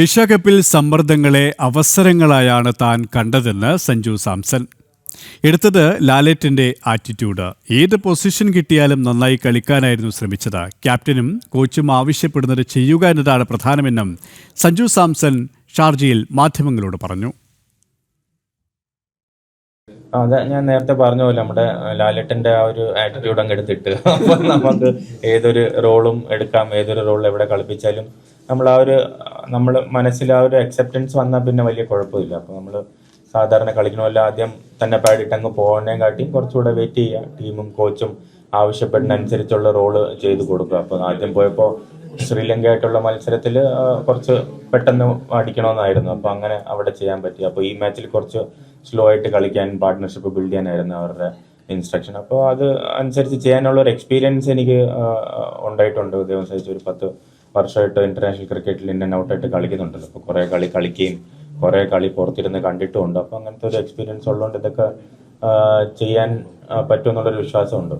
Asia കപ്പിൽ സമ്മർദ്ദങ്ങളെ അവസരങ്ങളായാണ് താൻ കണ്ടതെന്ന് സഞ്ജു സാംസൺ. എടുത്തത് ലാലേറ്റിന്റെ ആറ്റിറ്റ്യൂഡ്. ഏത് പൊസിഷൻ കിട്ടിയാലും നന്നായി കളിക്കാനായിരുന്നു ശ്രമിച്ചത്. ക്യാപ്റ്റനും കോച്ചും ആവശ്യപ്പെടുന്നത് ചെയ്യുക എന്നതാണ് പ്രധാനമെന്നും സഞ്ജു സാംസൺ ഷാർജയിൽ മാധ്യമങ്ങളോട് പറഞ്ഞു. അതെ ഞാൻ നേരത്തെ പറഞ്ഞ പോലെ നമ്മുടെ ലാലേട്ടന്റെ ആ ഒരു ആറ്റിറ്റ്യൂഡ് അങ്ങ് എടുത്തിട്ട്. അപ്പൊ നമുക്ക് ഏതൊരു റോളും എടുക്കാം ഏതൊരു റോളിൽ എവിടെ കളിപ്പിച്ചാലും നമ്മൾ ആ ഒരു നമ്മൾ മനസ്സിൽ ആ ഒരു അക്സെപ്റ്റൻസ് വന്നാൽ പിന്നെ വലിയ കുഴപ്പമില്ല. അപ്പോൾ നമ്മൾ സാധാരണ കളിക്കണ പോലെ ആദ്യം തന്നെ പാടിയിട്ട് അങ്ങ് പോകണേം കാട്ടിയും കുറച്ചുകൂടെ വെയിറ്റ് ചെയ്യുക. ടീമും കോച്ചും ആവശ്യപ്പെടുന്ന അനുസരിച്ചുള്ള റോൾ ചെയ്ത് കൊടുക്കുക. അപ്പോൾ ആദ്യം പോയപ്പോൾ ശ്രീലങ്കയായിട്ടുള്ള മത്സരത്തിൽ കുറച്ച് പെട്ടെന്ന് അടിക്കണമെന്നായിരുന്നു. അപ്പോൾ അങ്ങനെ അവിടെ ചെയ്യാൻ പറ്റി. അപ്പോൾ ഈ മാച്ചിൽ കുറച്ച് സ്ലോ ആയിട്ട് കളിക്കാൻ പാർട്ട്ണർഷിപ്പ് ബിൽഡ് ചെയ്യാനായിരുന്നു അവരുടെ ഇൻസ്ട്രക്ഷൻ അപ്പോൾ അത് അനുസരിച്ച് ചെയ്യാനുള്ള ഒരു എക്സ്പീരിയൻസ് എനിക്ക് ഉണ്ടായിട്ടുണ്ട്. ദൈവം ഒരു പത്ത് വർഷമായിട്ട് ഇന്റർനാഷണൽ ക്രിക്കറ്റിൽ ഇൻ ആൻഡ് ഔട്ടായിട്ട് കളിക്കുന്നുണ്ടല്ലോ അപ്പോൾ കുറേ കളി കളിക്കുകയും കുറേ കളി പുറത്തിരുന്ന് കണ്ടിട്ടുമുണ്ട്. അപ്പോൾ അങ്ങനത്തെ ഒരു എക്സ്പീരിയൻസ് ഉള്ളതുകൊണ്ട് ഇതൊക്കെ ചെയ്യാൻ പറ്റുമെന്നുള്ളൊരു വിശ്വാസമുണ്ട്.